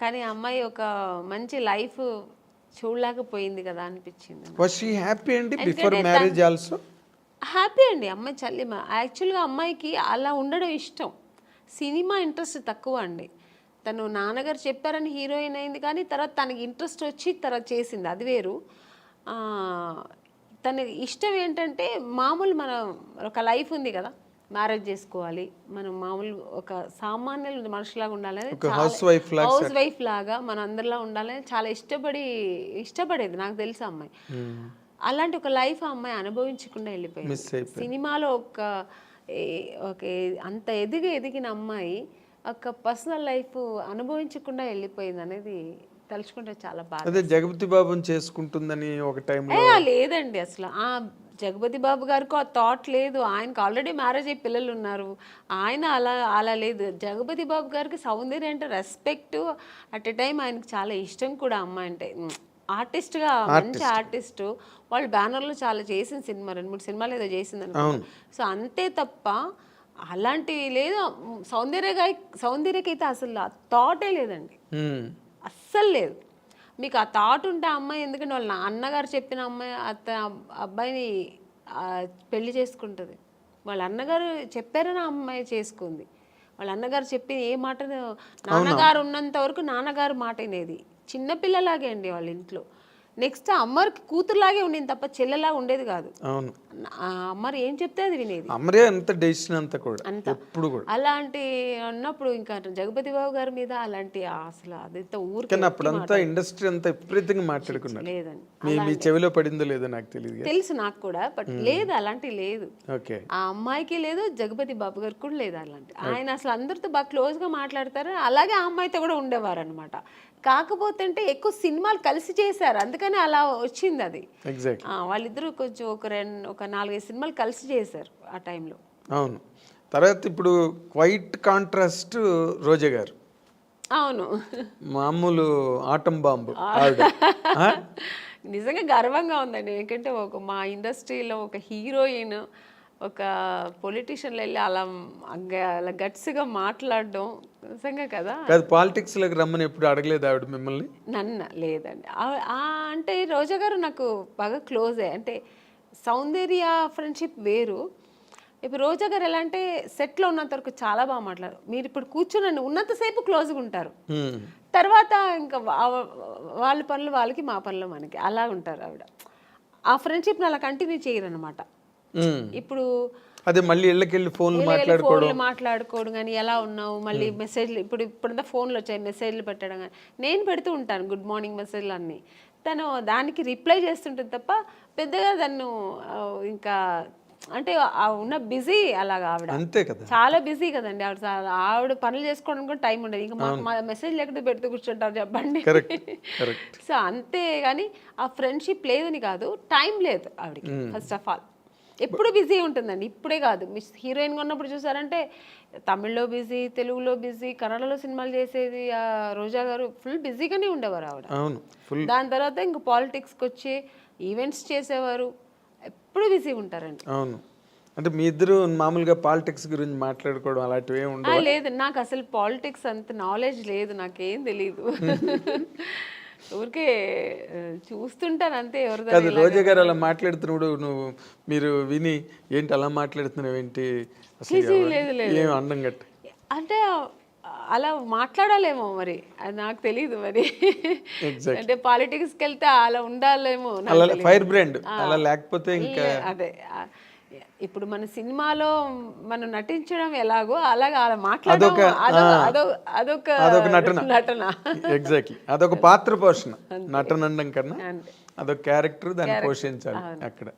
కానీ అమ్మాయి ఒక మంచి లైఫ్ చూడలేకపోయింది కదా అనిపించింది. షీ హ్యాపీ అండి బిఫోర్ మ్యారేజ్ ఆల్సో హ్యాపీ అండి అమ్మాయి చల్లి యాక్చువల్గా అమ్మాయికి అలా ఉండడం ఇష్టం. సినిమా ఇంట్రెస్ట్ తక్కువ అండి. తను నాన్నగారు చెప్పారని హీరోయిన్ అయింది కానీ తర్వాత తనకి ఇంట్రెస్ట్ వచ్చి తర్వాత చేసింది అది వేరు. తన ఇష్టం ఏంటంటే మామూలు మన ఒక లైఫ్ ఉంది కదా మ్యారేజ్ చేసుకోవాలి. మనం మామూలు ఒక సామాన్య మనుషులాగా ఉండాలని హౌస్ వైఫ్ లాగా మన అందరిలా ఉండాలని చాలా ఇష్టపడి ఇష్టపడేది. నాకు తెలుసు అమ్మాయి. అలాంటి ఒక లైఫ్ ఆ అమ్మాయి అనుభవించకుండా వెళ్ళిపోయింది. సినిమాలో ఒక అంత ఎదిగి ఎదిగిన అమ్మాయి ఒక పర్సనల్ లైఫ్ అనుభవించకుండా వెళ్ళిపోయింది అనేది తలుచుకుంటే చాలా బాధ. అదే జగపతి బాబుని చేసుకుంటుందని ఒక ఏ, లేదండి అసలు. ఆ జగపతి బాబు గారికి ఆ థాట్ లేదు. ఆయనకు ఆల్రెడీ మ్యారేజ్ అయ్యి పిల్లలు ఉన్నారు. ఆయన అలా అలా లేదు. జగపతి బాబు గారికి సౌందర్య అంటే రెస్పెక్ట్ అట్ ఎ టైం ఆయనకు చాలా ఇష్టం కూడా అమ్మాయి అంటే. ఆర్టిస్ట్గా మంచి ఆర్టిస్ట్ వాళ్ళు బ్యానర్లో చాలా చేసిన సినిమా రెండు మూడు సినిమాలు ఏదో చేసింది సో అంతే తప్ప అలాంటివి లేదు. సౌందర్య సౌందర్యకైతే అసలు థాటే లేదండి. అస్సలు లేదు. మీకు ఆ థాట్ ఉంటే అమ్మాయి ఎందుకంటే వాళ్ళ నా- అన్నగారు చెప్పిన అమ్మాయి అత్త అబ్బాయిని పెళ్ళి చేసుకుంటుంది. వాళ్ళ అన్నగారు చెప్పారని అమ్మాయి చేసుకుంది. వాళ్ళ అన్నగారు చెప్పి ఏ మాట నాన్నగారు ఉన్నంత వరకు నాన్నగారు మాట వినేది. చిన్నపిల్లలాగే అండి వాళ్ళ ఇంట్లో. నెక్స్ట్ అమ్మకి కూతురులాగే ఉండేది తప్ప చెల్లెలాగా ఉండేది కాదు. అవును. అమ్మరు ఏం చెప్తే అది వినేది. అమరే అంత డెసిషన్ అంతా కూడా కూడా. అలాంటి అన్నప్పుడు ఇంకా జగపతి బాబు గారి మీద అలాంటి అసలు అదంతా ఊరికి కానీ అప్పుడంతా ఇండస్ట్రీ అంతా విపరీతంగా మాట్లాడుకున్నారు. లేదండి. మీ చెవిలో పడిందో లేదో నాకు తెలియదు తెలుసు నాకు కూడా బట్ లేదు అలాంటి లేదు. ఓకే. ఆ అమ్మాయికి లేదు జగపతి బాబు గారికి కూడా లేదు అలాంటి. ఆయన అసలు అందరితో బాగా క్లోజ్గా మాట్లాడతారు. అలాగే ఆ అమ్మాయితో కూడా ఉండేవారు అనమాట కాకపోతే అంటే ఎక్కువ సినిమాలు కలిసి చేశారు. అందుకని అలా వచ్చింది అది. వాళ్ళిద్దరూ కొంచెం ఒక రెండు ఒక నాలుగైదు సినిమాలు కలిసి చేశారు ఆ టైంలో. అవును. తర్వాత ఇప్పుడు క్వైట్ కాంట్రాస్ట్ రోజా గారు. అవును. మామూలు ఆటం బాంబు? నిజంగా గర్వంగా ఉందండి. ఎందుకంటే ఒక మా ఇండస్ట్రీలో ఒక హీరోయిన్ ఒక పొలిటీషియన్లు వెళ్ళి అలా అలా గట్స్గా మాట్లాడడం నిజంగా కదా? కాదు పాలిటిక్స్లోకి రమ్మని ఎప్పుడు అడగలేదు ఆవిడ మిమ్మల్ని? నన్ను లేదండి. అంటే రోజా గారు నాకు బాగా క్లోజే అంటే సౌందర్య ఫ్రెండ్షిప్ వేరు. ఇప్పుడు రోజా గారు ఎలా అంటే సెట్లో ఉన్నంత వరకు చాలా బాగా మాట్లాడారు. మీరు ఇప్పుడు కూర్చుని ఉన్నంతసేపు క్లోజ్గా ఉంటారు. తర్వాత ఇంకా వాళ్ళ పనులు వాళ్ళకి మా పనులు మనకి. అలా ఉంటారు ఆవిడ. ఆ ఫ్రెండ్షిప్ని అలా కంటిన్యూ చేయరు అనమాట. ఇప్పుడు అదే మళ్ళీ ఇళ్ళకెళ్ళి ఫోన్లు మాట్లాడుకోవడం. మాట్లాడుకోవడం కానీ ఎలా ఉన్నావు? మళ్ళీ మెసేజ్లు ఇప్పుడు ఇప్పుడంతా ఫోన్లు వచ్చాయి మెసేజ్లు పెట్టడం కానీ. నేను పెడుతూ ఉంటాను గుడ్ మార్నింగ్ మెసేజ్లు అన్నీ. తను దానికి రిప్లై చేస్తుంటుంది తప్ప పెద్దగా తను ఇంకా అంటే ఉన్న బిజీ అలాగా ఆవిడ. అంతే కదా. చాలా బిజీ కదండి ఆవిడ. ఆవిడ పనులు చేసుకోవడానికి కూడా టైం ఉండదు. ఇంకా మాకు మా మెసేజ్ లేకపోతే పెడుతూ కూర్చుంటారు చెప్పండి. సో అంతే కానీ ఆ ఫ్రెండ్షిప్ లేదని కాదు టైం లేదు ఆవిడకి ఫస్ట్ ఆఫ్ ఆల్. ఎప్పుడు బిజీ ఉంటుందండి. ఇప్పుడే కాదు. మిస్ హీరోయిన్గా ఉన్నప్పుడు చూసారంటే తమిళ్ళో బిజీ తెలుగులో బిజీ కన్నడలో సినిమాలు చేసేది ఆ రోజా గారు ఫుల్ బిజీగానే ఉండేవారు ఆవిడ. అవును. ఫుల్ దాని తర్వాత ఇంక పాలిటిక్స్కి వచ్చి ఈవెంట్స్ చేసేవారు. ఎప్పుడు బిజీ ఉంటారండి. అవును. అంటే మీ ఇద్దరు మామూలుగా పాలిటిక్స్ గురించి మాట్లాడుకోవడం అలాంటివి ఉండవు? లేదు. నాకు అసలు పాలిటిక్స్ అంత నాలెడ్జ్ లేదు. నాకేం తెలియదు ఊరికే చూస్తుంటాను అంతే ఎవరిదో కాదు రోజా గారు అలా మాట్లాడుతున్నప్పుడు నువ్వు మీరు విని ఏంటి అలా మాట్లాడుతున్నావు ఏంటి? అసలు ఎవరు- లేదు, లేదు. ఏం అండం గట్ట? అంటే అలా మాట్లాడాలేమో మరి. అది నాకు తెలియదు మరి. Exactly. అంటే పాలిటిక్స్కి వెళ్తే అలా ఉండాలేమో నాకు అలా తెలీదు. Fire brand. అలా లేకపోతే ఇంకా అదే. ఆ, ఇప్పుడు మన సినిమాలో మనం నటించడం ఎలాగో అలాగా అలా మాట్లాడడం అదొక, అదొక నటన. నటన. ఎగ్జాక్ట్లీ అదొక పాత్ర పోషణ. నటన అనడం కన్నా. అదొక క్యారెక్టర్ దాన్ని పోషించాలి అక్కడ.